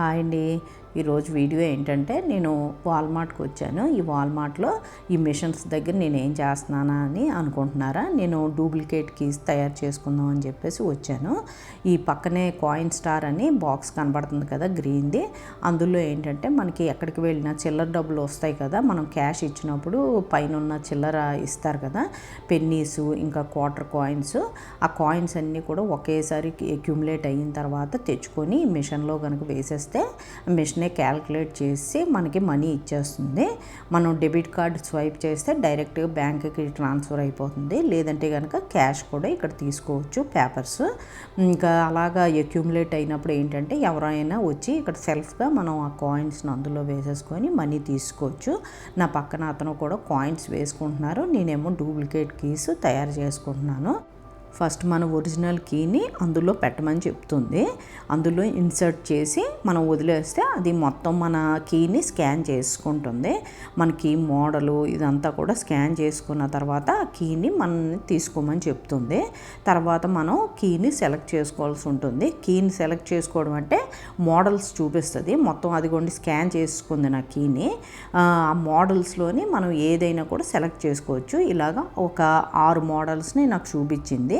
Hi అండి ఈరోజు video ఏంటంటే నేను వాల్మార్ట్కి వచ్చాను. ఈ వాల్మార్ట్లో ఈ మిషన్స్ దగ్గర నేను ఏం చేస్తున్నానా అని అనుకుంటున్నారా? నేను డూప్లికేట్ కీస్ తయారు చేసుకుందాం అని చెప్పేసి వచ్చాను. ఈ పక్కనే కాయిన్ స్టార్ అని బాక్స్ కనబడుతుంది కదా గ్రీన్ది. అందులో ఏంటంటే మనకి ఎక్కడికి వెళ్ళినా చిల్లర డబ్బులు వస్తాయి కదా. మనం క్యాష్ ఇచ్చినప్పుడు పైన ఉన్న చిల్లర ఇస్తారు కదా. పెన్నీస్ ఇంకా క్వార్టర్ కాయిన్స్. ఆ కాయిన్స్ అన్నీ కూడా ఒకేసారి అక్యుములేట్ అయిన తర్వాత తెచ్చుకొని మిషన్లో కనుక వేసేస్తే మిషన్ క్యాల్కులేట్ చేసి మనకి మనీ ఇచ్చేస్తుంది. మనం డెబిట్ కార్డ్ స్వైప్ చేస్తే డైరెక్ట్గా బ్యాంక్కి ట్రాన్స్ఫర్ అయిపోతుంది. లేదంటే కనుక క్యాష్ కూడా ఇక్కడ తీసుకోవచ్చు పేపర్స్. ఇంకా అలాగా అక్యూములేట్ అయినప్పుడు ఏంటంటే ఎవరైనా వచ్చి ఇక్కడ సెల్ఫ్గా మనం ఆ కాయిన్స్ని అందులో వేసేసుకొని మనీ తీసుకోవచ్చు. నా పక్కన అతను కూడా కాయిన్స్ వేసుకుంటున్నారు. నేనేమో డూప్లికేట్ కీస్ తయారు చేసుకుంటున్నాను. ఫస్ట్ మన ఒరిజినల్ కీని అందులో పెట్టమని చెప్తుంది. అందులో ఇన్సర్ట్ చేసి మనం వదిలేస్తే అది మొత్తం మన కీని స్కాన్ చేసుకుంటుంది. మన కీ మోడలు ఇదంతా కూడా స్కాన్ చేసుకున్న తర్వాత ఆ కీని మనల్ని తీసుకోమని చెప్తుంది. తర్వాత మనం కీని సెలెక్ట్ చేసుకోవాల్సి ఉంటుంది. కీని సెలెక్ట్ చేసుకోవడం అంటే మోడల్స్ చూపిస్తుంది. మొత్తం అదిగోండి స్కాన్ చేసుకుంది నా కీని. ఆ మోడల్స్లోని మనం ఏదైనా కూడా సెలెక్ట్ చేసుకోవచ్చు. ఇలాగా ఒక ఆరు మోడల్స్ని నాకు చూపించింది.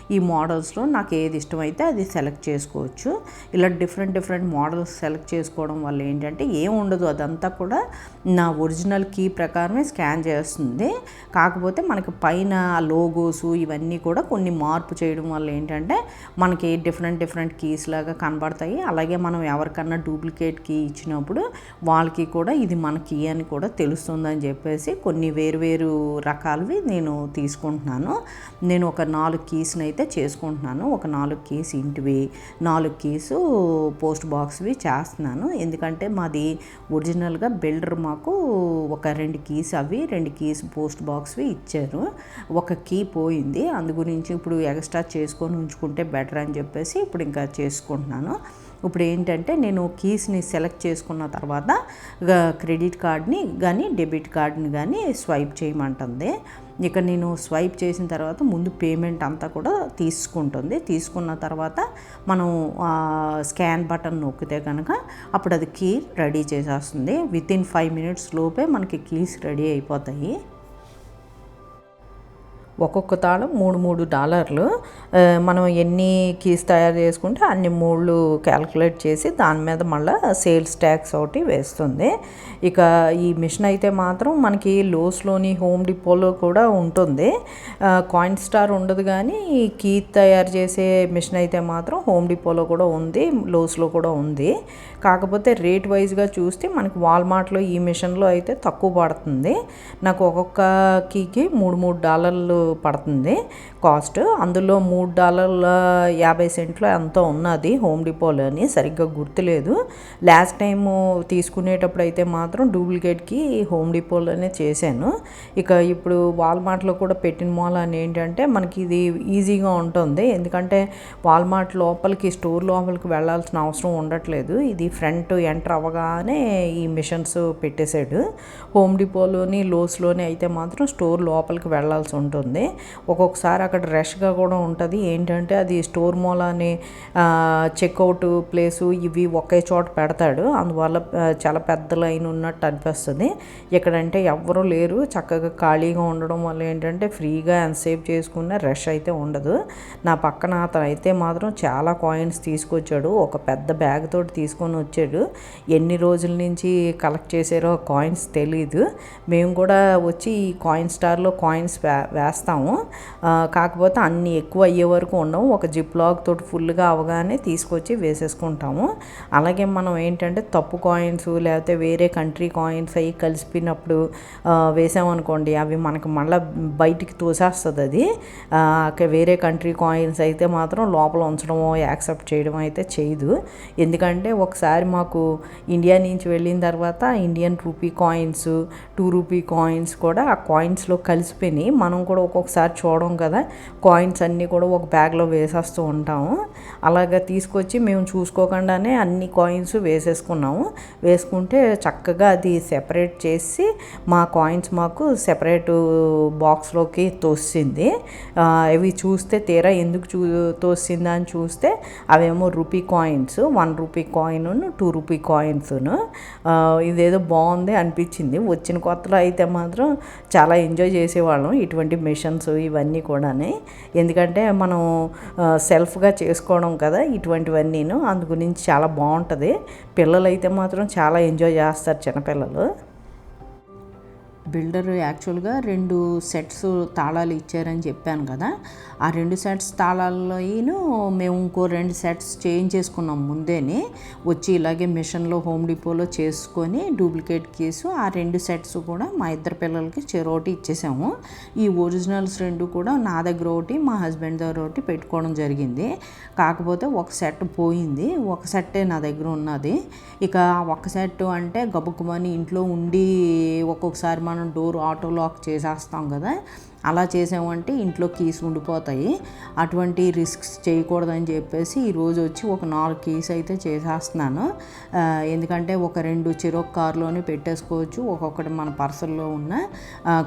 ఈ మోడల్స్లో నాకు ఏది ఇష్టమైతే అది సెలెక్ట్ చేసుకోవచ్చు. ఇలా డిఫరెంట్ డిఫరెంట్ మోడల్స్ సెలెక్ట్ చేసుకోవడం వల్ల ఏంటంటే ఏం ఉండదు. అదంతా కూడా నా ఒరిజినల్ కీ ప్రకారమే స్కాన్ చేస్తుంది. కాకపోతే మనకి పైన లోగోస్ ఇవన్నీ కూడా కొన్ని మార్పు చేయడం వల్ల ఏంటంటే మనకి డిఫరెంట్ డిఫరెంట్ కీస్ లాగా కనబడతాయి. అలాగే మనం ఎవరికన్నా డూప్లికేట్ కీ ఇచ్చినప్పుడు వాళ్ళకి కూడా ఇది మన కీ అని కూడా తెలుస్తుందని చెప్పేసి కొన్ని వేరు రకాలవి నేను తీసుకుంటున్నాను. నేను ఒక నాలుగు కీస్ని అయితే చేసుకుంటున్నాను. ఒక నాలుగు కీస్ ఇంటివి నాలుగు కేసు పోస్ట్ బాక్స్వి చేస్తున్నాను. ఎందుకంటే మాది ఒరిజినల్గా బిల్డర్ మాకు ఒక రెండు కీస్ అవి రెండు కీస్ పోస్ట్ బాక్స్వి ఇచ్చారు. ఒక కీ పోయింది. అందు గురించి ఇప్పుడు ఎక్స్ట్రా చేసుకొని ఉంచుకుంటే బెటర్ అని చెప్పేసి ఇప్పుడు ఇంకా చేసుకుంటున్నాను. ఇప్పుడు ఏంటంటే నేను కీస్ని సెలెక్ట్ చేసుకున్న తర్వాత క్రెడిట్ కార్డ్ని కానీ డెబిట్ కార్డ్ని కానీ స్వైప్ చేయమంటుంది. ఇక నేను స్వైప్ చేసిన తర్వాత ముందు పేమెంట్ అంతా కూడా తీసుకుంటుంది. తీసుకున్న తర్వాత మనం స్కాన్ బటన్ నొక్కితే కనుక అప్పుడు అది కీ రెడీ చేసేస్తుంది. విత్ ఇన్ ఫైవ్ మినిట్స్ లోపే మనకి కీస్ రెడీ అయిపోతాయి. ఒక్కొక్క తాళం మూడు మూడు డాలర్లు. మనం ఎన్ని కీస్ తయారు చేసుకుంటే అన్ని మూడు క్యాల్కులేట్ చేసి దాని మీద మళ్ళీ సేల్స్ ట్యాక్స్ ఒకటి వేస్తుంది. ఇక ఈ మిషన్ అయితే మాత్రం మనకి లోస్లోని హోమ్ డిపోలో కూడా ఉంటుంది. కాయిన్ స్టార్ ఉండదు కానీ ఈ కీ తయారు చేసే మిషన్ అయితే మాత్రం హోమ్ డిపోలో కూడా ఉంది లోస్లో కూడా ఉంది. కాకపోతే రేట్ వైజ్గా చూస్తే మనకి వాల్మార్ట్లో ఈ మిషన్లో అయితే తక్కువ పడుతుంది. నాకు ఒక్కొక్క కీకి మూడు మూడు డాలర్లు పడుతుంది. కాస్ట్. అందులో మూడు డాలర్ల యాభై సెంట్లు ఎంతో ఉన్నది. హోమ్ డిపోలోని సరిగ్గా గుర్తులేదు. లాస్ట్ టైం తీసుకునేటప్పుడు అయితే మాత్రం డూప్లికేట్కి హోమ్ డిపోలోనే చేశాను. ఇక ఇప్పుడు వాల్మార్ట్లో కూడా పెట్టిన మాల్ అని ఏంటంటే మనకి ఇది ఈజీగా ఉంటుంది. ఎందుకంటే వాల్మార్ట్ లోపలికి స్టోర్ లోపలికి వెళ్ళాల్సిన అవసరం ఉండట్లేదు. ఇది ఫ్రంట్ ఎంటర్ అవ్వగానే ఈ మిషన్స్ పెట్టేశాడు. హోమ్ డిపోలోని లోస్లోని అయితే మాత్రం స్టోర్ లోపలికి వెళ్ళాల్సి ఉంటుంది. ఒక్కొక్కసారి అక్కడ రష్గా కూడా ఉంటుంది. ఏంటంటే అది స్టోర్ మూలని చెక్అవుట్ ప్లేసు ఇవి ఒకే చోట పెడతాడు. అందువల్ల చాలా పెద్ద లైన్ ఉన్నట్టు అనిపిస్తుంది. ఇక్కడంటే ఎవ్వరూ లేరు. చక్కగా ఖాళీగా ఉండడం వల్ల ఏంటంటే ఫ్రీగా ఎంతసేపు చేసుకున్న రష్ అయితే ఉండదు. నా పక్కన అతను అయితే మాత్రం చాలా కాయిన్స్ తీసుకొచ్చాడు. ఒక పెద్ద బ్యాగ్ తోటి తీసుకొని వచ్చాడు. ఎన్ని రోజుల నుంచి కలెక్ట్ చేసారో కాయిన్స్ తెలీదు. మేము కూడా వచ్చి ఈ కాయిన్ స్టార్లో కాయిన్స్ వే వేస్తాము. కాకపోతే అన్నీ ఎక్కువ అయ్యే వరకు ఉండవు. ఒక జిప్ లాగ్ తోటి ఫుల్గా అవగానే తీసుకొచ్చి వేసేసుకుంటాము. అలాగే మనం ఏంటంటే తప్పు కాయిన్స్ లేకపోతే వేరే కంట్రీ కాయిన్స్ అవి కలిసిపోయినప్పుడు వేసామనుకోండి అవి మనకు మళ్ళీ బయటికి తోసేస్తుంది అది. వేరే కంట్రీ కాయిన్స్ అయితే మాత్రం లోపల ఉంచడమో యాక్సెప్ట్ చేయడం అయితే చేయదు. ఎందుకంటే ఒకసారి మాకు ఇండియా నుంచి వెళ్ళిన తర్వాత Indian rupee coins two rupee coins కూడా ఆ కాయిన్స్లో కలిసిపోయినాయి. మనం కూడా ఒక్కొక్కసారి చూడడం కదా కాయిన్స్ అన్నీ కూడా ఒక బ్యాగ్లో వేసేస్తూ ఉంటాము. అలాగా తీసుకొచ్చి మేము చూసుకోకుండానే అన్ని కాయిన్స్ వేసేసుకున్నాము. వేసుకుంటే చక్కగా అది సెపరేట్ చేసి మా కాయిన్స్ మాకు సెపరేట్ బాక్స్లోకి తోసింది. అవి ఇవి చూస్తే తీరా ఎందుకు చూ తోసిందా అని చూస్తే అవేమో rupee coins one rupee coin two rupee కాయిన్స్ను ఇదేదో బాగుంది అనిపించింది. వచ్చిన కొత్తలో అయితే మాత్రం చాలా ఎంజాయ్ చేసేవాళ్ళం. ఇటువంటి మిషన్స్ ఇవన్నీ కూడా కూడాని ఎందుకంటే మనం సెల్ఫ్గా చేసుకోవడం కదా ఇటువంటివన్నీను. అందు గురించి చాలా బాగుంటుంది పిల్లలు అయితే మాత్రం చాలా ఎంజాయ్ చేస్తారు చిన్నపిల్లలు. బిల్డర్ యాక్చువల్గా రెండు సెట్స్ తాళాలు ఇచ్చారని చెప్పాను కదా. ఆ రెండు సెట్స్ తాళాల్లోను మేము ఇంకో రెండు సెట్స్ చేంజ్ చేసుకున్నాం ముందేనే. వచ్చి ఇలాగే మిషన్లో హోమ్ డిపోలో చేసుకొని డూప్లికేట్ కేసు ఆ రెండు సెట్స్ కూడా మా ఇద్దరు పిల్లలకి చెరోటి ఇచ్చేసాము. ఈ ఒరిజినల్స్ రెండు కూడా నా దగ్గర ఒకటి మా హస్బెండ్ దగ్గర ఒకటి పెట్టుకోవడం జరిగింది. కాకపోతే ఒక సెట్ పోయింది. ఒక సెట్టే నా దగ్గర ఉన్నది. ఇక ఒక సెట్ అంటే గబుక్కుమని ఇంట్లో ఉండి ఒక్కొక్కసారి మనం డోర్ ఆటో లాక్ చేసేస్తాం కదా అలా చేసామంటే ఇంట్లో కీస్ ఉండిపోతాయి. అటువంటి రిస్క్స్ చేయకూడదని చెప్పేసి ఈరోజు వచ్చి ఒక నాలుగు కీస్ అయితే చేసేస్తున్నాను. ఎందుకంటే ఒక రెండు చిరొక కారులోనే పెట్టేసుకోవచ్చు ఒక్కొక్కటి మన పర్సుల్లో ఉన్న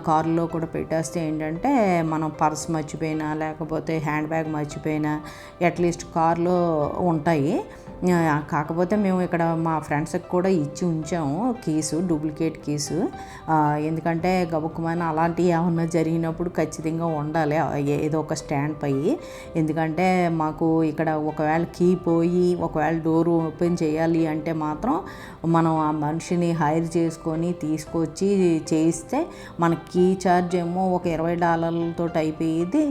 కారులో కూడా పెట్టేస్తే ఏంటంటే మనం పర్స్ మర్చిపోయినా లేకపోతే హ్యాండ్ బ్యాగ్ మర్చిపోయినా అట్లీస్ట్ కార్లో ఉంటాయి. కాకపోతే మేము ఇక్కడ మా ఫ్రెండ్స్కి కూడా ఇచ్చి ఉంచాము కీసు డూప్లికేట్ కీసు. ఎందుకంటే గబుక్కుమైన అలాంటివి ఏమన్నా జరిగినప్పుడు ఖచ్చితంగా ఉండాలి. ఏదో ఒక స్టాండ్ పై. ఎందుకంటే మాకు ఇక్కడ ఒకవేళ కీ పోయి ఒకవేళ డోర్ ఓపెన్ చేయాలి అంటే మాత్రం మనం ఆ మనిషిని హైర్ చేసుకొని తీసుకొచ్చి చేయిస్తే మన కీ ఛార్జ్ ఏమో ఒక ఇరవై డాలర్లతో అయిపోయేది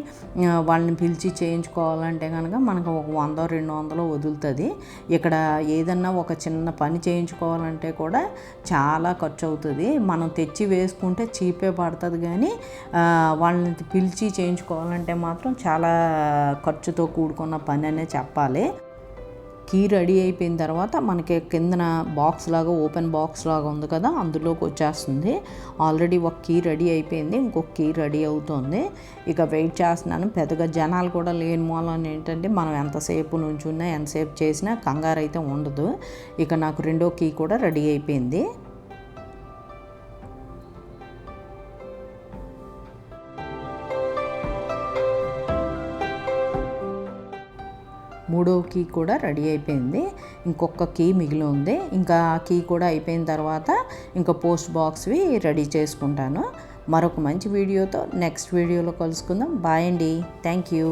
వాళ్ళని పిలిచి చేయించుకోవాలంటే కనుక మనకు ఒక వంద రెండు వందలు వదులుతుంది. ఇక్కడ ఏదన్నా ఒక చిన్న పని చేయించుకోవాలంటే కూడా చాలా ఖర్చు అవుతుంది మనం తెచ్చి వేసుకుంటే చీపే పడుతుంది కానీ వాళ్ళని పిలిచి చేయించుకోవాలంటే మాత్రం చాలా ఖర్చుతో కూడుకున్న పని అనే చెప్పాలి. కీ రెడీ అయిపోయిన తర్వాత మనకి కిందన బాక్స్ లాగా ఓపెన్ బాక్స్ లాగా ఉంది కదా అందులోకి వచ్చేస్తుంది. ఆల్రెడీ ఒక కీ రెడీ అయిపోయింది ఇంకొక కీ రెడీ అవుతుంది. ఇక వెయిట్ చేస్తున్నాను. పెద్దగా జనాలు కూడా లేని మూలం ఏంటంటే మనం ఎంతసేపు నుంచున్నా ఎంతసేపు చేసినా కంగారు అయితే ఉండదు. ఇక నాకు రెండో కీ కూడా రెడీ అయిపోయింది. మూడో కీ కూడా రెడీ అయిపోయింది. ఇంకొక కీ మిగిలి ఉంది. ఇంకా ఆ కీ కూడా అయిపోయిన తర్వాత ఇంకా పోస్ట్ బాక్స్వి రెడీ చేసుకుంటాను. మరొక మంచి వీడియోతో నెక్స్ట్ వీడియోలో కలుసుకుందాం. బాయ్ అండి. Thank you.